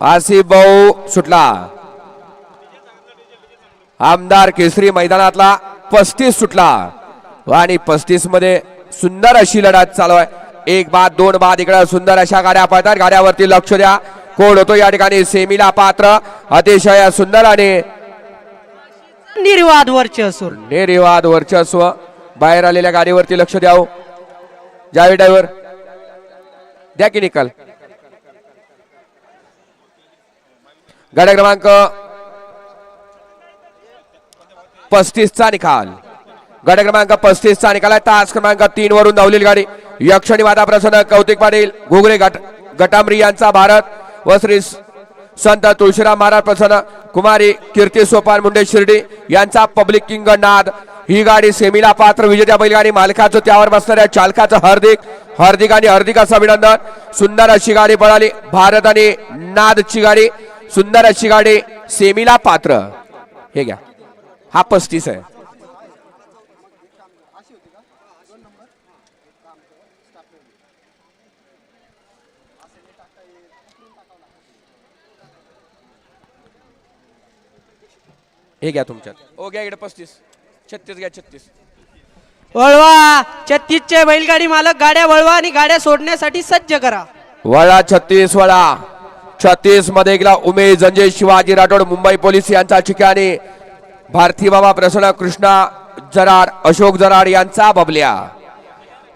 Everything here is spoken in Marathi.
आसिफ भाऊ सुटला. आमदार केसरी मैदानातला पस्तीस सुटला. आणि पस्तीसमध्ये सुंदर अशी लढत चालू आहे. एक बाद दोन बाद इकडे सुंदर अशा गाड्या पळतात. गाड्यावरती लक्ष द्या. कोण होतो या ठिकाणी? सेमीला पात्र अतिशय सुंदर आणि निर्वाद वर्चस्व. निर्विवाद वर्चस्व. बाहेर आलेल्या गाडीवरती लक्ष द्यावं. जावे ड्रायव्हर द्या की निकाल. गाड्या क्रमांक पस्तीसचा निकाल. गाड्या क्रमांक पस्तीसचा निकाल आहे. तास क्रमांक तीन वरून धावलेली गाडी. यक्षणी वादा प्रसन्न कौतिक पाटील घुगरे गट गटामरी यांचा भारत व श्री संत तुळशीराम महाराज प्रसन्न कुमारी कीर्ती सोपान मुंडे शिर्डी यांचा पब्लिक किंग नाद. ही गाडी सेमीला पात्र विजेत्या बैलगाडी मालकाचं त्यावर बसणाऱ्या चालकाचं हार्दिक हार्दिक आणि हार्दिक असं अभिनंदन. सुंदर अशी गाडी पळाली. भारत आणि नादची गाडी. सुंदर अशी गाडी सेमीला पात्र. हे घ्या. हा पस्तीस आहे. हे घ्या तुमच्यात. ओ घ्या इकडे पस्तीस. छत्तीस घ्या छत्तीस. वळवा. छत्तीसचे बैलगाडी मालक गाड्या वळवा आणि गाड्या सोडण्यासाठी सज्ज करा. वळा छत्तीस वळा. छत्तीसमध्ये गेला उमेश संजय शिवाजी राठोड मुंबई पोलीस यांचा ठिकाणी. भारती बाबा प्रसन्न कृष्णा जराड अशोक जराड यांचा बबल्या.